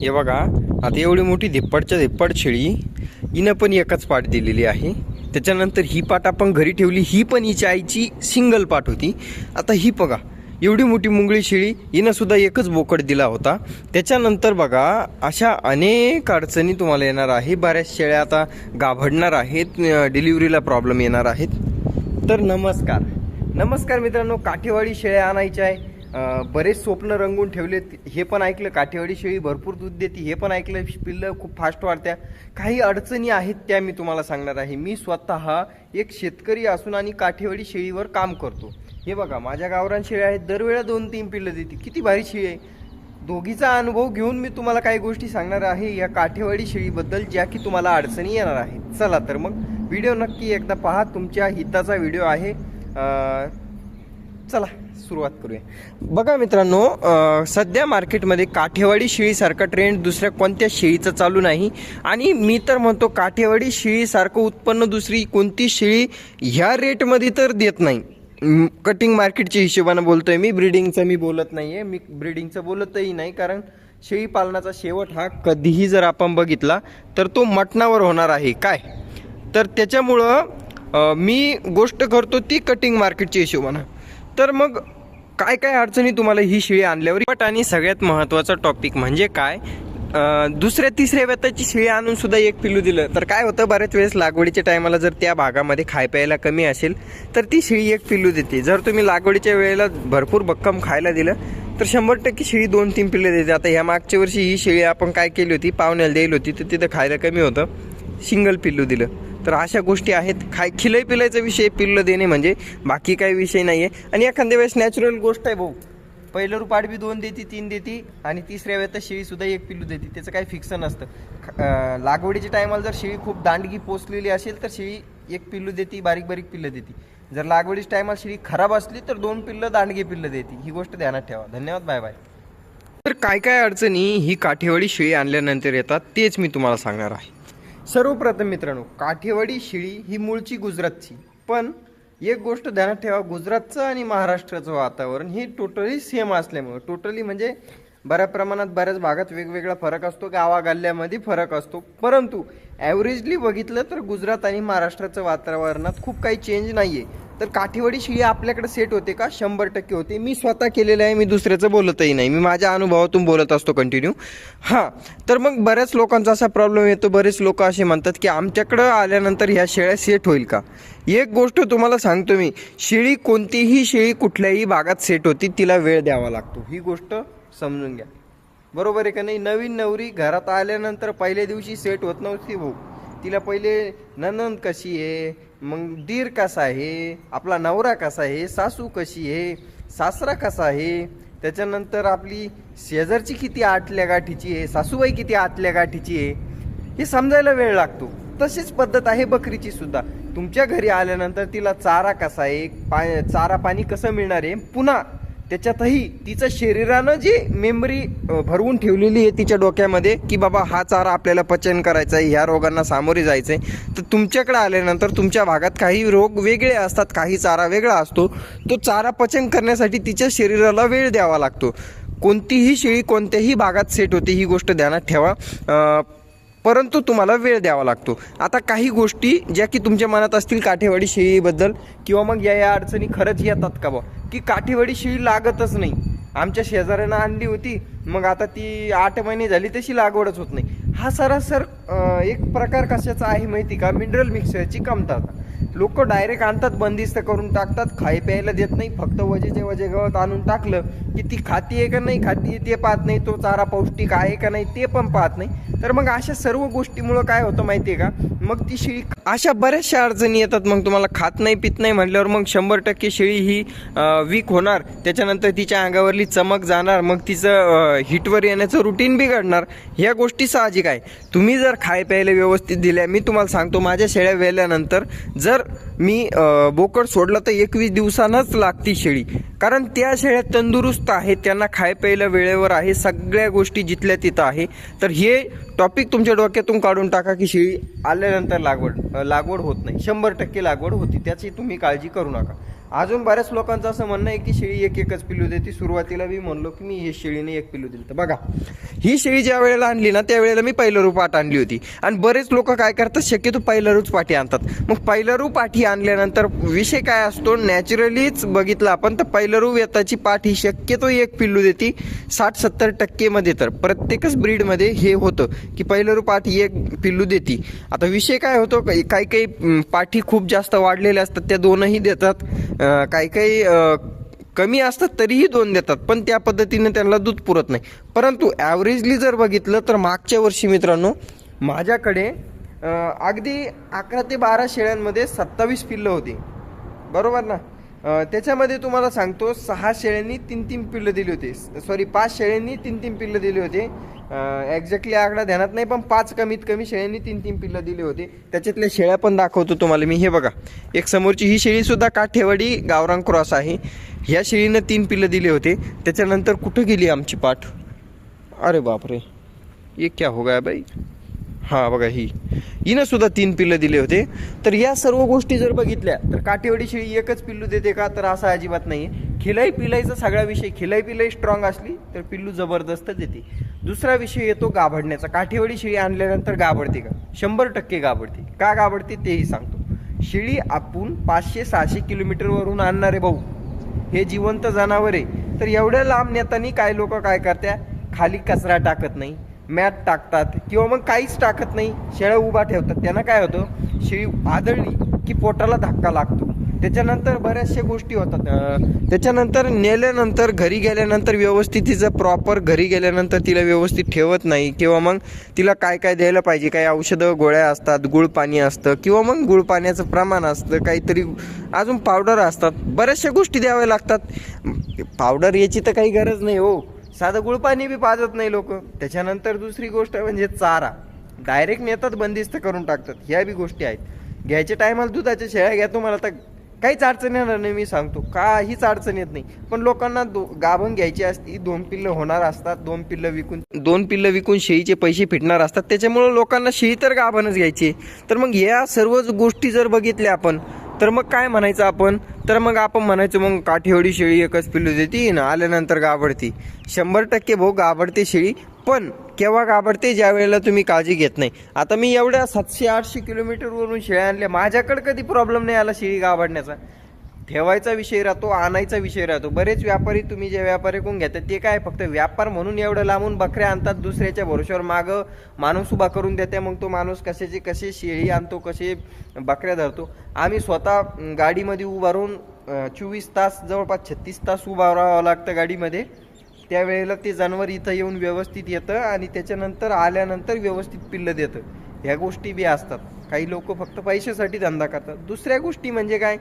हे बघा आता एवढी मोठी धिप्पडच्या धिप्पड शेळी हिनं पण एकच पाट दिलेली आहे. त्याच्यानंतर ही पाट आपण घरी ठेवली ही पण हिच्या आईची सिंगल पाट होती. आता ही बघा एवढी मोठी मुंगळी शेळी हिनं सुद्धा एकच बोकड दिला होता. त्याच्यानंतर बघा अशा अनेक अडचणी तुम्हाला येणार आहे. बऱ्याच शेळ्या आता गाभडणार आहेत डिलिव्हरीला प्रॉब्लेम येणार आहेत. तर नमस्कार. नमस्कार मित्रांनो काठेवाडी शेळ्या आणायच्या आहे. बरेच स्वप्न रंगून ठेवलेत. हे पण ऐकलं. काठेवाडी शेळी भरपूर दूध देते. हे पण ऐकलं. पिल्लं खूप फास्ट वाढत्या. काही अडचणी आहेत त्या मी तुम्हाला सांगणार आहे. मी स्वतः एक शेतकरी असून आणि काठेवाडी शेळीवर काम करतो. हे बघा माझ्या गावरान शेळ्या आहेत. दरवेळा दोन तीन पिल्लं देते. किती भारी शेळी आहे. दोघीचा अनुभव घेऊन मी तुम्हाला काही गोष्टी सांगणार आहे या काठेवाडी शेळीबद्दल ज्या की तुम्हाला अडचणी येणार आहेत. चला तर मग व्हिडिओ नक्की एकदा पहा. तुमच्या हिताचा व्हिडिओ आहे. चला. सुरुवात करूया. बघा मित्रांनो सध्या मार्केटमध्ये काठेवाडी शेळीसारखा ट्रेंड दुसऱ्या कोणत्या शेळीचा चालू नाही. आणि मी तर म्हणतो काठेवाडी शेळीसारखं उत्पन्न दुसरी कोणती शेळी ह्या रेटमध्ये तर देत नाही. कटिंग मार्केटच्या हिशोबानं बोलतोय मी ब्रिडिंगचं मी बोलत नाही आहे मी ब्रिडिंगचं बोलतही नाही कारण शेळी पालनाचा शेवट हा कधीही जर आपण बघितला तर तो मटणावर होणार आहे. काय? तर त्याच्यामुळं मी गोष्ट करतो ती कटिंग मार्केटच्या हिशोबानं. तर मग काय काय अडचणी तुम्हाला ही शिळी आणल्यावर? बट आणि सगळ्यात महत्त्वाचा टॉपिक म्हणजे काय? दुसऱ्या तिसऱ्या व्यताची शिळी आणून सुद्धा एक पिल्लू दिलं. तर काय होतं बऱ्याच वेळेस लागवडीच्या टायमाला जर त्या भागामध्ये खाय प्यायला कमी असेल तर ती शिळी एक पिल्लू देते. जर तुम्ही लागवडीच्या वेळेला भरपूर भक्कम खायला दिलं तर शंभर टक्के शिळी दोन तीन पिल्लं देते. आता ह्या मागच्या वर्षी ही शिळी आपण काय केली होती पाहुण्याला द्यायला होती तर तिथं खायला कमी होतं. सिंगल पिल्लू दिलं. तर अशा गोष्टी आहेत. खाय खिलय पिलायचा विषय पिल्लं देणे म्हणजे बाकी काही विषय नाही आहे आणि एखाद्या वेळेस नॅचरल गोष्ट आहे भाऊ. पहिलं रुपाट बी दोन देती तीन देती आणि तिसऱ्या वेळेत शेळीसुद्धा एक पिल्लू देते. त्याचं काही फिक्स नसतं. लागवडीच्या टायमाला जर शेळी खूप दांडगी पोचलेली असेल तर शेळी एक पिल्लू देते बारीक बारीक पिल्लं देते. जर लागवडीच्या टायमाला शेळी खराब असली तर दोन पिल्लं दांडगी पिल्लं देते. ही गोष्ट ध्यानात ठेवा. धन्यवाद. बाय बाय तर काय काय अडचणी ही काठेवाडी शेळी आणल्यानंतर येतात तेच मी तुम्हाला सांगणार आहे. सर्वप्रथम मित्रांनो काठेवाडी शिळी ही मूळची गुजरातची. पण एक गोष्ट ध्यानात ठेवा गुजरातचं आणि महाराष्ट्राचं वातावरण हे टोटली सेम असल्यामुळं टोटली म्हणजे बऱ्या प्रमाणात बऱ्याच भागात वेगवेगळा फरक असतो गावागाल्ल्यामध्ये फरक असतो. परंतु ॲव्हरेजली बघितलं तर गुजरात आणि महाराष्ट्राचं वातावरणात खूप काही चेंज नाही आहे तर काठीवाडी शिळी आपल्याकडे सेट होते का? शंभर टक्के होते. मी स्वतः केलेलं आहे मी दुसऱ्याचं बोलतही नाही. मी माझ्या अनुभवातून बोलत असतो कंटिन्यू हां तर मग बऱ्याच लोकांचा असा प्रॉब्लेम येतो. बरेच लोक असे म्हणतात की आमच्याकडं आल्यानंतर ह्या शेळ्या सेट होईल का? एक गोष्ट तुम्हाला सांगतो मी. शेळी कोणतीही शेळी कुठल्याही भागात सेट होती तिला वेळ द्यावा लागतो. ही गोष्ट समजून घ्या. बरोबर आहे का नाही? नवीन नवरी घरात आल्यानंतर पहिल्या दिवशी सेट होत नव्हती भाऊ. तिला पहिले ननंद कशी आहे? मग दीर कसा आहे? आपला नवरा कसा आहे? सासू कशी आहे? सासरा कसा आहे? त्याच्यानंतर आपली शेजारची किती आतल्या गाठीची आहे? सासूबाई किती आतल्या गाठीची आहे? हे समजायला वेळ लागतो. तशीच पद्धत आहे बकरीची सुद्धा. तुमच्या घरी आल्यानंतर तिला चारा कसा आहे? पा चारा पाणी कसं मिळणार आहे? पुन्हा त्याच्यातही तिचं शरीरानं जी मेमरी भरवून ठेवलेली आहे तिच्या डोक्यामध्ये की बाबा हा चारा आपल्याला पचन करायचा आहे ह्या रोगांना सामोरे जायचं आहे तर तुमच्याकडे आल्यानंतर तुमच्या भागात काही रोग वेगळे असतात काही चारा वेगळा असतो तो चारा पचन करण्यासाठी तिच्या शरीराला वेळ द्यावा लागतो. कोणतीही शेळी कोणत्याही भागात सेट होते ही गोष्ट ध्यानात ठेवा. परंतु तुम्हाला वेळ द्यावा लागतो. आता काही गोष्टी ज्या की तुमच्या मनात असतील काठेवाडी शेळीबद्दल किंवा मग या या अडचणी खरंच येतात का बा की काठेवाडी शेळी लागतच नाही. आमच्या शेजाऱ्यानं आणली होती मग आता ती आठ महिने झाली तशी लागवडच होत नाही. हा सरासर एक प्रकार कशाचा आहे माहिती का? मिनरल मिक्सरची कमतरता. लोक डायरेक्ट आणतात बंदिस्त करून टाकतात खाय प्यायला देत नाही फक्त वजेचे वजे गवत आणून टाकलं की ती खाती आहे का नाही खाती ते पाहत नाही तो चारा पौष्टिक आहे का नाही ते पण पाहत नाही. तर मग अशा सर्व गोष्टीमुळं काय होतं माहिती आहे का? मग ती शेळी अशा बऱ्याचशा अडचणी येतात. मग तुम्हाला खात नाही पित नाही म्हटल्यावर मग शंभर टक्के शेळी ही वीक होणार. त्याच्यानंतर तिच्या अंगावरली चमक जाणार. मग तिचं हिटवर येण्याचं रुटीन बिघडणार. ह्या गोष्टी साहजिक आहे. तुम्ही जर खाय प्यायला व्यवस्थित दिल्या मी तुम्हाला सांगतो माझ्या शेळ्या वेल्यानंतर जर मी बोकड सोडलं तर एकवीस दिवसांनाच लागती शेळी. कारण त्या शेळ्या तंदुरुस्त आहेत त्यांना खाय प्यायला वेळेवर आहे सगळ्या गोष्टी जिथल्या तिथं आहे. तर हे टॉपिक तुमच्या डोक्यातून काढून टाका की शेळी आल्यानंतर लागवड लागवड होत नाही. शंभर टक्के लागवड होती. त्याची तुम्ही काळजी करू नका. अजून बऱ्याच लोकांचं असं म्हणणं आहे की शेळी एक एकच पिल्लू देते सुरुवातीला मी म्हणलो की मी हे शेळीने एक पिल्लू दिलं. तर बघा ही शेळी ज्या वेळेला आणली ना त्यावेळेला मी पहिलरू पाठ आणली होती. आणि बरेच लोक काय करतात शक्यतो पहिलरूच पाठी आणतात. मग पहिलरू पाठी आणल्यानंतर विषय काय असतो? नॅचरलीच बघितलं आपण तर पहिलरू व्यताची पाठ ही शक्यतो एक पिल्लू देते. साठ सत्तर टक्केमध्ये तर. प्रत्येकच ब्रीडमध्ये हे होतं की पहिलरू पाठी एक पिल्लू देते. आता विषय काय होतो? काही काही काही पाठी खूप जास्त वाढलेल्या असतात त्या दोनही देतात. काही काही कमी असतात तरीही दोन देतात पण त्या पद्धतीने त्यांना दूध पुरत नाही. परंतु ॲव्हरेजली जर बघितलं तर मागच्या वर्षी मित्रांनो माझ्याकडे अगदी अकरा ते बारा शेळ्यांमध्ये सत्तावीस पिल्लं होती. बरोबर ना? त्याच्यामध्ये तुम्हाला सांगतो सहा शेळ्यांनी तीन तीन पिल्लं दिली होती. सॉरी पाच शेळ्यांनी तीन तीन पिल्लं दिली होती. एक्झॅक्टली आकडा ध्यानात नाही पण पाच कमीत कमी शेळ्यांनी तीन तीन पिल्लं दिली होती. त्याच्यातल्या शेळ्या पण दाखवतो तुम्हाला मी. हे बघा एक समोरची ही शेळीसुद्धा काठेवाडी गावरांग क्रॉस आहे. ह्या शेळीनं तीन पिल्लं दिले होते. त्याच्यानंतर कुठं गेली आमची पाठ? अरे बापरे. ये क्या हो गया बाई हां बघा ही. हिनं सुद्धा तीन पिल्लं दिले होते. तर या सर्व गोष्टी जर बघितल्या तर काठेवाडी शेळी एकच पिल्लू देते का? तर असा अजिबात नाही खिलाई पिलाईचा सगळा विषय खिलाई पिलाई स्ट्रॉंग असली तर पिल्लू जबरदस्त देते. दुसरा विषय येतो गाभडण्याचा. काठेवाडी शेळी आणल्यानंतर गाभडते का? शंभर टक्के गाभडते. का गाभडते तेही सांगतो. शेळी आपण पाचशे सहाशे किलोमीटरवरून आणणारे भाऊ. हे जिवंत जनावर. आहे तर एवढ्या लांब नेतानी काय लोक काय करत्या? खाली कचरा टाकत नाही. मॅट टाकतात किंवा मग काहीच टाकत नाही शेळ्या उभा ठेवतात. त्यांना काय होतं? शेळी आदळली की पोटाला धक्का लागतो. त्याच्यानंतर बऱ्याचशा गोष्टी होतात. त्याच्यानंतर नेल्यानंतर घरी गेल्यानंतर व्यवस्थित तिचं प्रॉपर घरी गेल्यानंतर तिला व्यवस्थित ठेवत नाही किंवा मग तिला काय काय द्यायला पाहिजे? काही औषधं गोळ्या असतात गुळ पाणी असतं किंवा मग गुळ पाण्याचं प्रमाण असतं काहीतरी अजून पावडर असतात. बऱ्याचशा गोष्टी द्याव्या लागतात. पावडर याची तर काही गरज नाही हो. साधं गुळपाणी बी पाजत नाही लोक. त्याच्यानंतर दुसरी गोष्ट म्हणजे चारा. डायरेक्ट नेतात बंदिस्त करून टाकतात. ह्या बी गोष्टी आहेत. घ्यायच्या टायमाला दुधाच्या शेळ्या घ्या तुम्हाला तर काहीच अडचण येणार नाही मी सांगतो. काहीच अडचण येत नाही. पण लोकांना दो गाभण घ्यायची असती दोन पिल्लं होणार असतात दोन पिल्लं विकून दोन पिल्लं विकून शेळीचे पैसे फिटणार असतात. त्याच्यामुळं लोकांना शेळी तर गाभणच घ्यायची तर मग या सर्वच गोष्टी जर बघितल्या आपण तर मग काय म्हणायचं आपण? तर मग आपण म्हणायचो मग काठीवडी शेळी एकच पिलू देते ना आल्यानंतर गाबडती. शंभर टक्के भाऊ गाबडते शेळी पण केव्हा गाबडते ज्या वेळेला तुम्ही काळजी घेत नाही. आता मी एवढ्या सातशे आठशे किलोमीटरवरून शेळ्या आणल्या माझ्याकडे कधी प्रॉब्लेम नाही आला शेळी गाबडण्याचा. ठेवायचा विषय राहतो आणायचा विषय राहतो. बरेच व्यापारी तुम्ही जे व्यापारी कोण घेतात ते काय फक्त व्यापार म्हणून एवढं लांबून बकऱ्या आणतात दुसऱ्याच्या भरोश्यावर मागं माणूस उभा करून देते मग तो माणूस कशाचे कसे शेळी आणतो कसे बकऱ्या धरतो. आम्ही स्वतः गाडीमध्ये उभारून चोवीस तास जवळपास छत्तीस तास उभा राहावं लागतं गाडीमध्ये. त्यावेळेला ते जनावर इथं येऊन व्यवस्थित येतं आणि त्याच्यानंतर आल्यानंतर व्यवस्थित पिल्लं देतं. ह्या गोष्टी बी असतात. काही लोक फक्त पैशासाठी धंदा करतात. दुसऱ्या गोष्टी म्हणजे काय?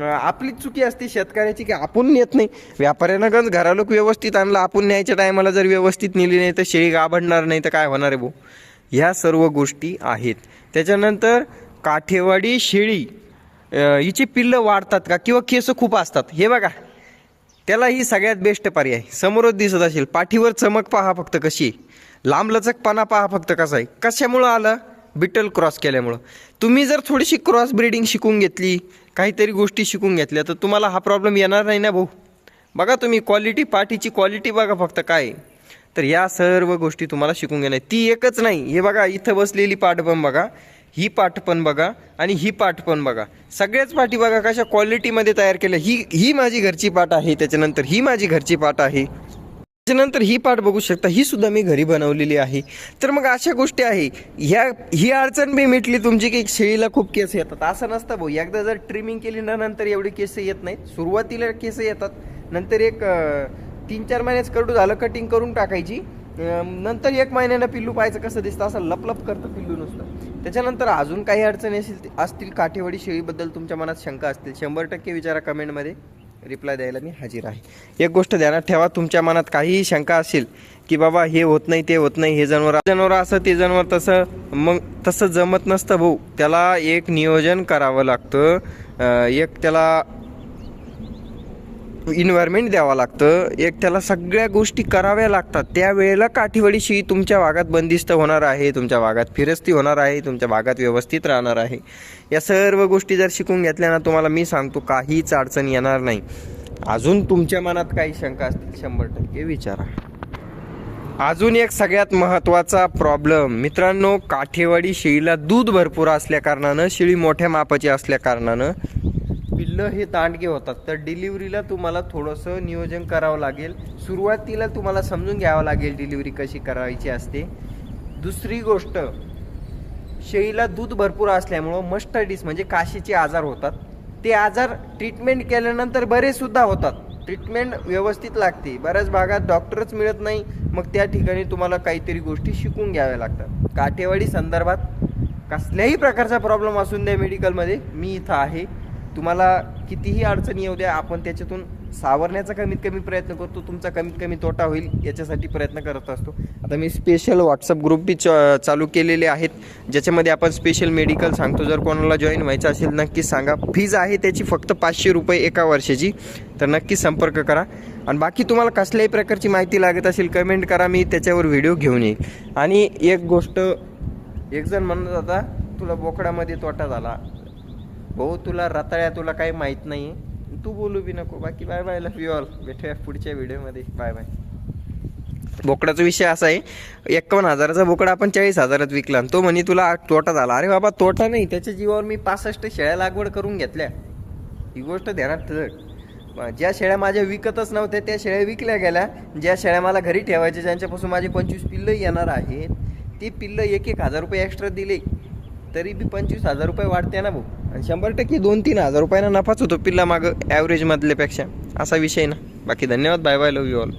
आपली चुकी असते शेतकऱ्याची की आपण नेत नाही. व्यापाऱ्यानं गंज घरालोक व्यवस्थित आणलं आपण न्यायच्या टायमाला जर व्यवस्थित नेली नाही तर शेळी गाभडणार नाही तर काय होणार आहे भाऊ? ह्या सर्व गोष्टी आहेत. त्याच्यानंतर काठेवाडी शेळी हिची पिल्लं वाढतात का किंवा केस खूप असतात? हे बघा. त्याला ही सगळ्यात बेस्ट पर्याय. समोरच दिसत असेल. पाठीवर चमक पहा फक्त कशी आहे. पहा फक्त कसा आहे. कशामुळं आलं? बिटल क्रॉस केल्यामुळं. तुम्ही जर थोडीशी क्रॉस ब्रीडिंग शिकून घेतली काहीतरी गोष्टी शिकून घेतल्या तर तुम्हाला हा प्रॉब्लेम येणार नाही ना भाऊ? बघा तुम्ही क्वालिटी पाठीची क्वालिटी बघा फक्त काय तर या सर्व गोष्टी तुम्हाला शिकून घेणार ती एकच नाही. हे बघा इथं बसलेली पाठ पण बघा ही पाठ पण बघा आणि ही पाठ पण बघा. सगळ्याच पाठी बघा कशा क्वालिटीमध्ये तयार केल्या. ही ही माझी घरची पाठ आहे त्याच्यानंतर ही माझी घरची पाठ आहे. त्याच्यानंतर ही पाठ बघू शकता ही सुद्धा मी घरी बनवलेली आहे. तर मग अशा गोष्टी आहे ह्या ही अडचण बी मिटली तुमची की शेळीला खूप केस येतात. असं नसतं भाऊ एकदा जर ट्रिमिंग केली ना नंतर एवढे केस येत नाहीत. सुरुवातीला केस येतात नंतर एक तीन चार महिन्याच करडू झालं कटिंग करून टाकायची. नंतर एक महिन्यानं पिल्लू पाहायचं कसं दिसतं असं लपलप करतं पिल्लू नुसतं. त्याच्यानंतर अजून काही अडचणी असतील असतील काठेवाडी शेळीबद्दल तुमच्या मनात शंका असतील शंभर टक्के विचारा कमेंटमध्ये रिप्लाय द्यायला मी हजर आहे. एक गोष्ट ध्यानात ठेवा तुमच्या मनात काहीही शंका असेल की बाबा हे होत नाही ते होत नाही हे जनावर जनावर असं ते जनावर तसं मग तसं जमत नसतं भाऊ. त्याला एक नियोजन करावं लागतं. एक त्याला इन्व्हायरमेंट द्यावं लागतं. एक त्याला सगळ्या गोष्टी कराव्या लागतात. त्यावेळेला काठीवडीशी तुमच्या भागात बंदिस्त होणार आहे तुमच्या भागात फिरस्ती होणार आहे तुमच्या भागात व्यवस्थित राहणार आहे. या सर्व गोष्टी जर शिकून घेतल्या ना तुम्हाला मी सांगतो काहीच अडचण येणार नाही. अजून तुमच्या मनात काही शंका असतील शंभर टक्के विचारा. अजून एक सगळ्यात महत्त्वाचा प्रॉब्लेम मित्रांनो काठेवाडी शेळीला दूध भरपूर असल्याकारणानं शेळी मोठ्या मापाची असल्याकारणानं पिल्लं हे दांडगे होतात. तर डिलिव्हरीला तुम्हाला थोडंसं नियोजन करावं लागेल. सुरुवातीला तुम्हाला समजून घ्यावं लागेल डिलिव्हरी कशी करायची असते. दुसरी गोष्ट शेळीला दूध भरपूर असल्यामुळं मस्टडीस म्हणजे काशीचे आजार होतात. ते आजार ट्रीटमेंट केल्यानंतर बरेसुद्धा होतात. ट्रीटमेंट व्यवस्थित लागते. बऱ्याच भागात डॉक्टरच मिळत नाही. मग त्या ठिकाणी तुम्हाला काहीतरी गोष्टी शिकून घ्याव्या लागतात. काठेवाडी संदर्भात कसल्याही प्रकारचा प्रॉब्लेम असून द्या मेडिकलमध्ये मी इथं आहे. तुम्हाला कितीही अडचणी येऊ द्या आपण त्याच्यातून सावरण्याचा कमीत कमी प्रयत्न करतो तुमचा कमीत कमी तोटा होईल याच्यासाठी प्रयत्न करत असतो. आता मी स्पेशल व्हॉट्सअप ग्रुप बी च- चालू केलेले आहेत ज्याच्यामध्ये आपण स्पेशल मेडिकल सांगतो. जर कोणाला जॉईन व्हायचं असेल नक्कीच सांगा. फीज आहे त्याची फक्त पाचशे रुपये एका वर्षाची. तर नक्की संपर्क करा. आणि बाकी तुम्हाला कसल्याही प्रकारची माहिती लागत असेल कमेंट करा. मी त्याच्यावर व्हिडिओ घेऊन येईल. आणि एक गोष्ट एकजण म्हणत होता तुला बोकडामध्ये तोटा झाला. भाऊ तुला रताळ्या तुला काही माहीत नाही तू बोलू बी नको. बाकी bye bye love you all भेटूया पुढच्या व्हिडिओमध्ये बाय बाय बोकडाचा विषय असा आहे एकावन्न हजाराचा बोकडा आपण चाळीस हजारात विकला आणि तो म्हणे तुला तोटा झाला अरे बाबा तोटा नाही. त्याच्या जीवावर मी पासष्ट शेळ्या लागवड करून घेतल्या. ही गोष्ट ध्यानात ठेव. ज्या शेळ्या माझ्या विकतच नव्हत्या त्या शेळ्या विकल्या गेल्या. ज्या शेळ्या मला घरी ठेवायच्या ज्यांच्यापासून माझे पंचवीस पिल्लं येणार आहेत ते पिल्लं एक एक हजार रुपये एक्स्ट्रा दिले. तरी बी पंचवीस हजार रुपये वाढते ना भाऊ. आणि शंभर टक्के दोन तीन हजार रुपयाना नफाच होतो पिल्ला मागं ॲव्हरेजमधल्यापेक्षा असा विषय ना. बाकी धन्यवाद. Bye bye love you all